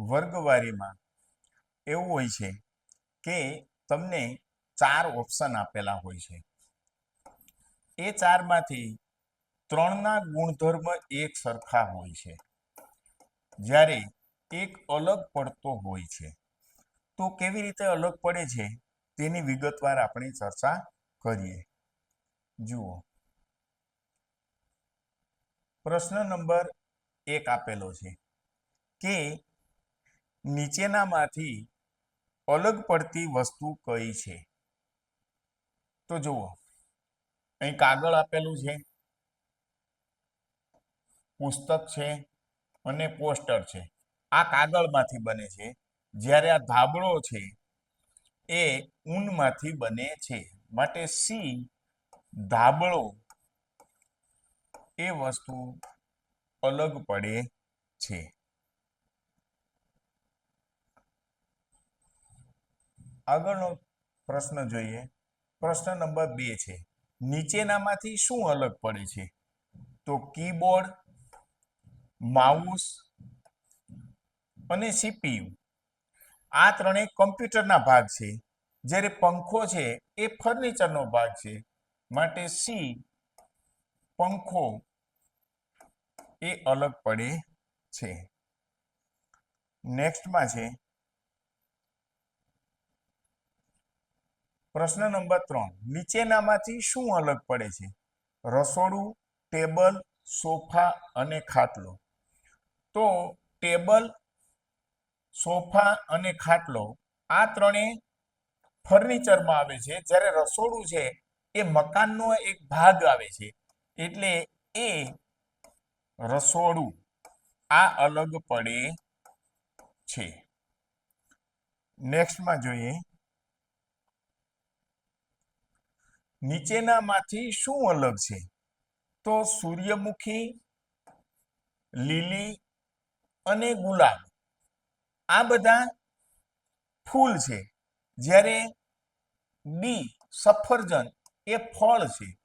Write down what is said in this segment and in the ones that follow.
વર્ગવારીમાં એવું હોય છે કે તમને ચાર ઓપ્શન આપેલા હોય છે. એ ચારમાંથી ત્રણના ગુણધર્મ એક સરખા હોય છે. જ્યારે એક અલગ પડતો હોય છે. તો કેવી રીતે અલગ પડે છે? તેની વિગતવાર આપણે ચર્ચા કરીએ. જુઓ. પ્રશ્ન નંબર એક આપેલો છે કે નીચેનામાંથી અલગ પડતી વસ્તુ કઈ છે? તો જુઓ, અહીં કાગળ આપેલું છે, પુસ્તક છે અને પોસ્ટર છે. આ કાગળમાંથી બને છે. જ્યારે આ ધાબળો છે, એ ઊનમાંથી બને છે. માટે સી, ધાબળો, એ વસ્તુ અલગ પડે છે. આગળનો પ્રશ્ન જોઈએ. પ્રશ્ન નંબર બે છે, નીચેનામાંથી શું અલગ પડે છે? તો કીબોર્ડ, માઉસ અને સીપીયુ. આ ત્રણેય કમ્પ્યુટરના ભાગ છે. જ્યારે પંખો છે, એ ફર્નિચરનો ભાગ છે. માટે સી, પંખો એ અલગ પડે છે. નેક્સ્ટમાં છે પ્રશ્ન નંબર ત્રણ, નીચેનામાંથી શું અલગ પડે છે? રસોડું, ટેબલ, સોફા અને ખાટલો. તો ટેબલ, સોફા અને ખાટલો આ ત્રણેય ફર્નિચરમાં આવે છે. જ્યારે રસોડું છે, એ મકાનનો એક ભાગ આવે છે. એટલે એ રસોડું આ અલગ પડે છે. નેક્સ્ટમાં જોઈએ. નીચેનામાંથી શું અલગ છે? તો સૂર્યમુખી, લીલી અને ગુલાબ. આ બધા ફૂલ છે. જ્યારે બી સફરજન એ ફળ છે.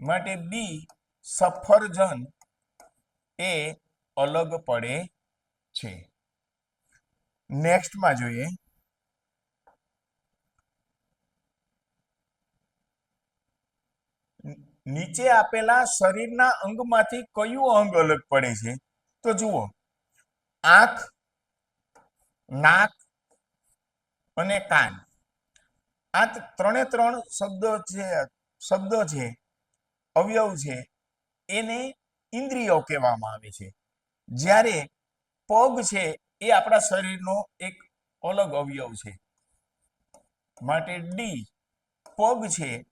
માટે બી સફરજન એ અલગ પડે છે. નેક્સ્ટમાં જોઈએ. નીચે આપેલા શરીરના અંગમાંથી કયું અંગ અલગ પડે છે? તો જુઓ. આંખ, નાક અને કાન. આ ત્રણે ત્રણ શબ્દો છે શબ્દો છે, અવયવ છે. એને ઇન્દ્રિયો કહેવામાં આવે છે. જ્યારે પગ છે, એ આપણા શરીરનો એક અલગ અવયવ છે. માટે ડી, પગ છે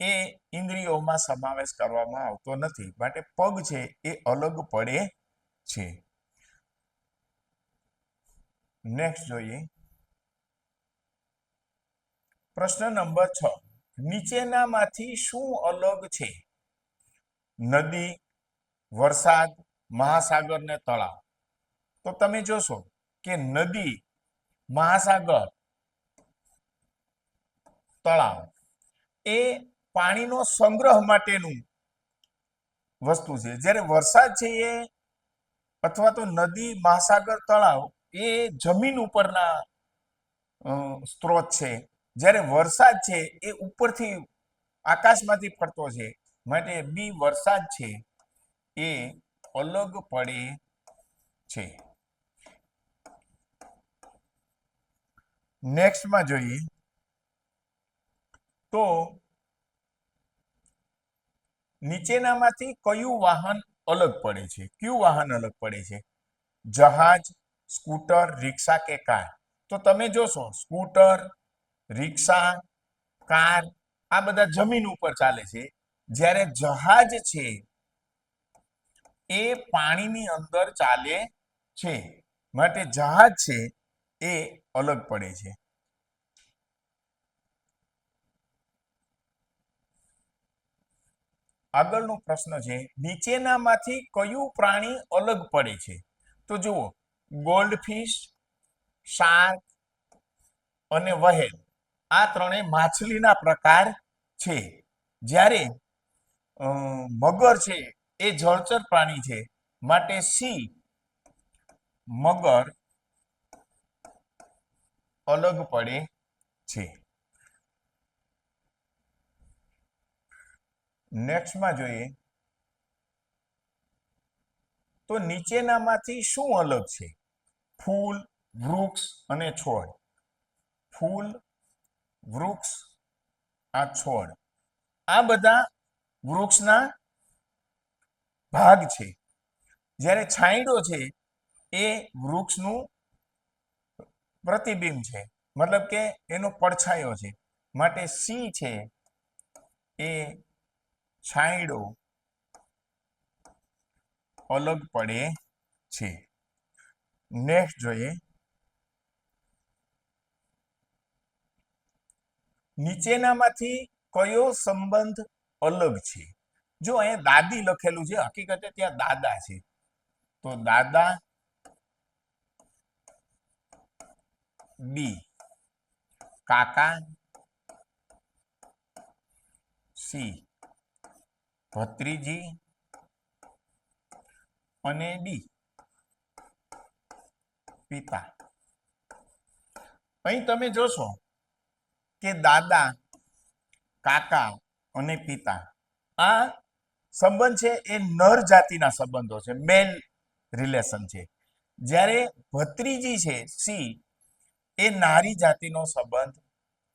એ ઇન્દ્રિયોમાં સમાવેશ કરવામાં આવતો નથી. માટે પગ છે એ અલગ પડે છે. નેક્સ્ટ જોઈએ. પ્રશ્ન નંબર છ. નીચેનામાંથી શું અલગ છે? નદી, વરસાદ, મહાસાગર ને તળાવ. તો તમે જોશો કે નદી, મહાસાગર, તળાવ એ પાણીનો સંગ્રહ માટેનું વસ્તુ છે. જ્યારે વરસાદ છે એ અથવા તો નદી, મહાસાગર, તળાવ એ જમીન ઉપરના સ્ત્રોત છે. જ્યારે વરસાદ છે એ ઉપરથી આકાશમાંથી પડતો છે. માટે બી વરસાદ છે એ અલગ પડે છે. નેક્સ્ટમાં જોઈએ તો નીચેનામાંથી કયું વાહન અલગ પડે છે? કયું વાહન અલગ પડે છે? જહાજ, સ્કૂટર, રિક્ષા કે કાર? તો તમે જોશો, સ્કૂટર, રિક્ષા, કાર, આ બધા જમીન ઉપર ચાલે છે. જ્યારે જહાજ છે, એ પાણીની અંદર ચાલે છે. માટે જહાજ છે, એ અલગ પડે છે. આગળનો પ્રશ્ન છે, નીચેનામાંથી કયું પ્રાણી અલગ પડે છે? તો જુઓ, ગોલ્ડફિશ, શાર્ક અને વહેલ, આ ત્રણેય માછલીના પ્રકાર છે. જ્યારે મગર છે, એ જળચર પ્રાણી છે. માટે સી, મગર અલગ પડે છે. નેક્સ્ટમાં જોઈએ. તો નીચેનામાંથી શું અલગ છે? ફૂલ, વૃક્ષ અને છોડ. ફૂલ, વૃક્ષ, આ છોડ. આ બધા વૃક્ષના ભાગ છે. જ્યારે છાંયડો છે, એ વૃક્ષનું પ્રતિબિંબ છે. મતલબ કે એનો પડછાયો છે. માટે સી છે એ છાંયડો અલગ પડે છે. નેક્સ્ટ જોઈએ. નીચેનામાંથી કયો સંબંધ અલગ છે? જો અહીંયા દાદી લખેલું છે, હકીકતે ત્યાં દાદા છે. તો દાદા બી. કાકા સી. ભત્રીજી અને ડી. પિતા. અહીં તમે જોશો કે દાદા, કાકા અને પિતા આ સંબંધ છે એ નર જાતિના સંબંધો છે મેલ રિલેશન છે. જ્યારે ભત્રીજી છે, સી, એ નારી જાતિનો સંબંધ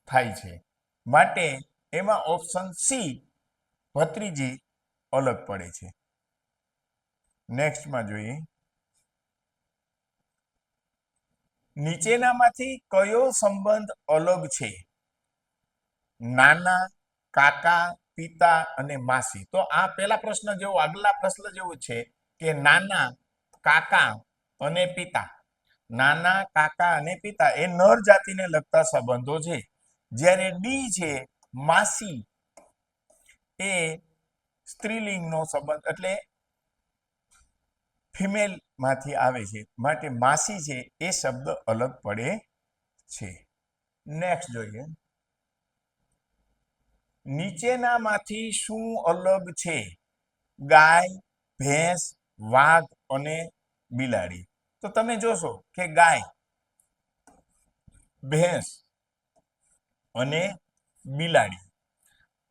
થાય છે. માટે એમાં ઓપ્શન સી, ભત્રીજી અલગ પડે છે. નેક્સ્ટમાં જોઈએ. નીચેનામાંથી કયો સંબંધ અલગ છે? નાના, કાકા, પિતા અને માસી. તો આ પેલા પ્રશ્ન જેવો, આગલા પ્રશ્ન જેવો છે કે નાના, કાકા અને પિતા. નાના, કાકા અને પિતા એ નર જાતિને લગતા સંબંધો છે. જ્યારે ડી છે માસી, એ સ્ત્રીલિંગનો સંબંધ એટલે ફિમેલમાંથી આવે છે. માટે માસી છે એ શબ્દ અલગ પડે છે. નેક્સ્ટ જોઈએ. નીચેનામાંથી શું અલગ છે? ગાય, ભેંસ, વાઘ અને બિલાડી. તો તમે જોશો કે ગાય, ભેંસ અને બિલાડી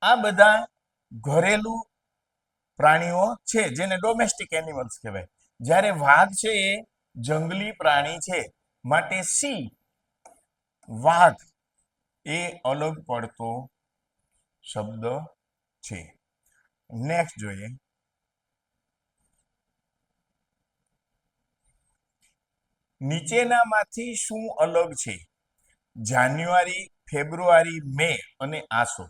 આ બધા ઘરેલું પ્રાણીઓ છે, જેને ડોમેસ્ટિક એનિમલ્સ કહેવાય. જ્યારે વાઘ છે એ જંગલી પ્રાણી છે, માટે સી, વાઘ એ અલગ પડતો શબ્દ છે. નેક્સ્ટ જોઈએ. નીચેનામાંથી શું અલગ છે? જાન્યુઆરી, ફેબ્રુઆરી, મે અને આસો.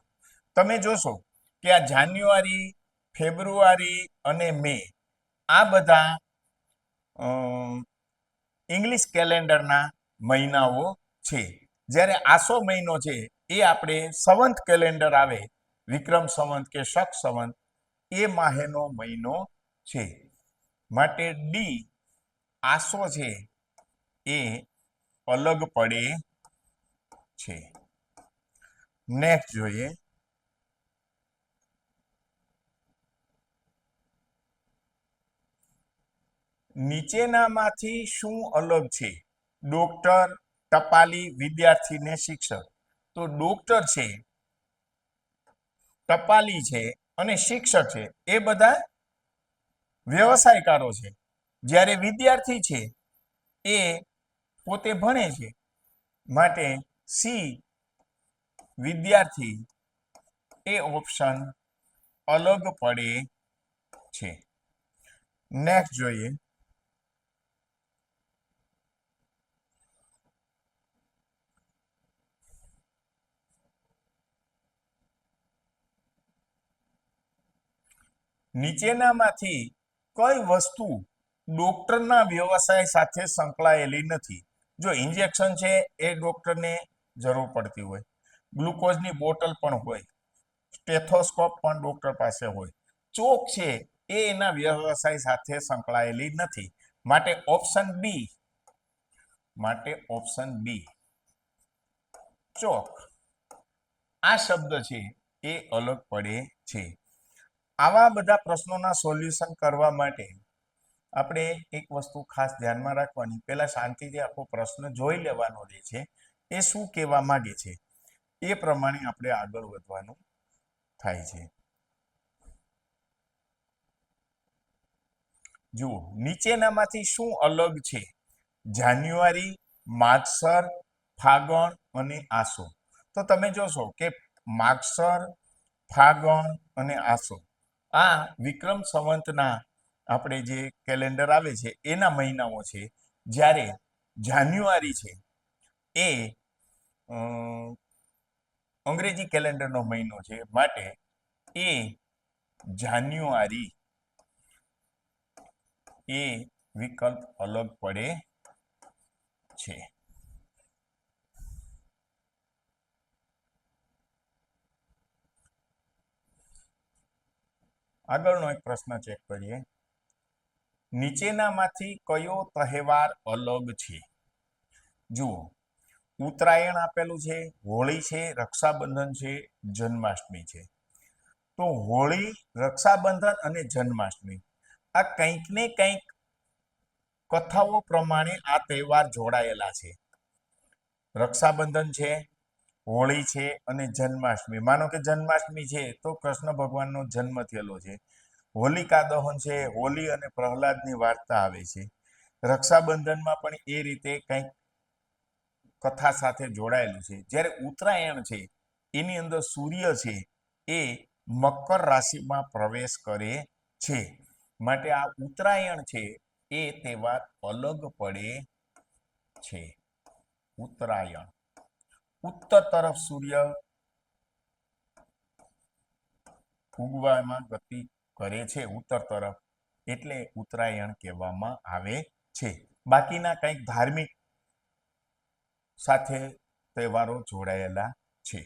તમે જોશો કે આ જાન્યુઆરી ફેબ્રુઆરી અને મે. આ બધા ઇંગ્લિશ કેલેન્ડરના મહિનાઓ છે. જ્યારે આસો મહિનો છે, એ આપણે સંવંત કેલેન્ડર આવે, વિક્રમ સંવંત કે શક સંવંત, એ માહેનો મહિનો છે. માટે ડી આસો છે, એ અલગ પડે છે. નેક્સ્ટ જોઈએ. નીચેનામાંથી શું અલગ છે? ડોક્ટર, ટપાલી વિદ્યાર્થી ને શિક્ષક. તો ડોક્ટર છે, ટપાલી છે અને શિક્ષક છે. એ બધા વ્યવસાયકારો છે. જ્યારે વિદ્યાર્થી છે, એ પોતે ભણે છે. માટે સી વિદ્યાર્થી એ ઓપ્શન અલગ પડે છે. નેક્સ્ટ જોઈએ. નીચેનામાંથી કઈ વસ્તુ ડોક્ટરના વ્યવસાય સાથે સંકળાયેલી નથી. જો ઇન્જેક્શન છે, એ ડોક્ટરને જરૂર પડતી હોય. ગ્લુકોઝની બોટલ પણ હોય. સ્ટેથોસ્કોપ પણ ડોક્ટર પાસે હોય. ચોક છે, એ એના વ્યવસાય સાથે સંકળાયેલી નથી. માટે ઓપ્શન બી, માટે ઓપ્શન બી. ચોક. આ શબ્દ છે, એ અલગ પડે છે. આવા બધા પ્રશ્નોના સોલ્યુશન કરવા માટે આપણે એક વસ્તુ ખાસ ધ્યાનમાં રાખવાની. પહેલા શાંતિથી આખો પ્રશ્ન જોઈ લેવાનો રહે છે. એ શું કહેવા માંગે છે? એ પ્રમાણે આપણે આગળ વધવાનું થાય છે. જુઓ, નીચેનામાંથી શું અલગ છે? જાન્યુઆરી, માગસર, ફાગણ અને આસો. તો તમે જોશો કે માગસર, ફાગણ અને આસો આ વિક્રમ સંવંતના આપણે જે કેલેન્ડર આવે છે, એના મહિનાઓ છે. જ્યારે જાન્યુઆરી છે, એ અંગ્રેજી કેલેન્ડરનો મહિનો છે. માટે એ જાન્યુઆરી એ વિકલ્પ અલગ પડે છે. આગળનો એક પ્રશ્ન ચેક કરીએ. નીચેનામાંથી કયો તહેવાર અલગ છે? જુઓ, ઉત્તરાયણ આપેલું છે, હોળી છે, રક્ષાબંધન છે, જન્માષ્ટમી છે. તો હોળી, રક્ષાબંધન અને જન્માષ્ટમી, આ કંઈક ને કંઈક કથાઓ પ્રમાણે આ તહેવાર જોડાયેલા છે. રક્ષાબંધન છે હોળી છે અને જન્માષ્ટમી. માનો કે જન્માષ્ટમી છે, તો કૃષ્ણ ભગવાનનો જન્મ થયેલો છે. હોલિકા દહન છે, હોલી અને પ્રહલાદની વાર્તા આવે છે. રક્ષાબંધનમાં પણ એ રીતે કંઈક કથા સાથે જોડાયેલું છે. જ્યારે ઉત્તરાયણ છે, એની અંદર સૂર્ય છે, એ મકર રાશિમાં પ્રવેશ કરે છે. માટે આ ઉત્તરાયણ છે, એ તહેવાર અલગ પડે છે. ઉત્તરાયણ. ઉત્તર તરફ સૂર્ય ફૂગવામાં ગતિ કરે છે, ઉત્તર તરફ. એટલે ઉત્તરાયણ કહેવામાં આવે છે. બાકીના કંઈક ધાર્મિક સાથે તહેવારો જોડાયેલા છે.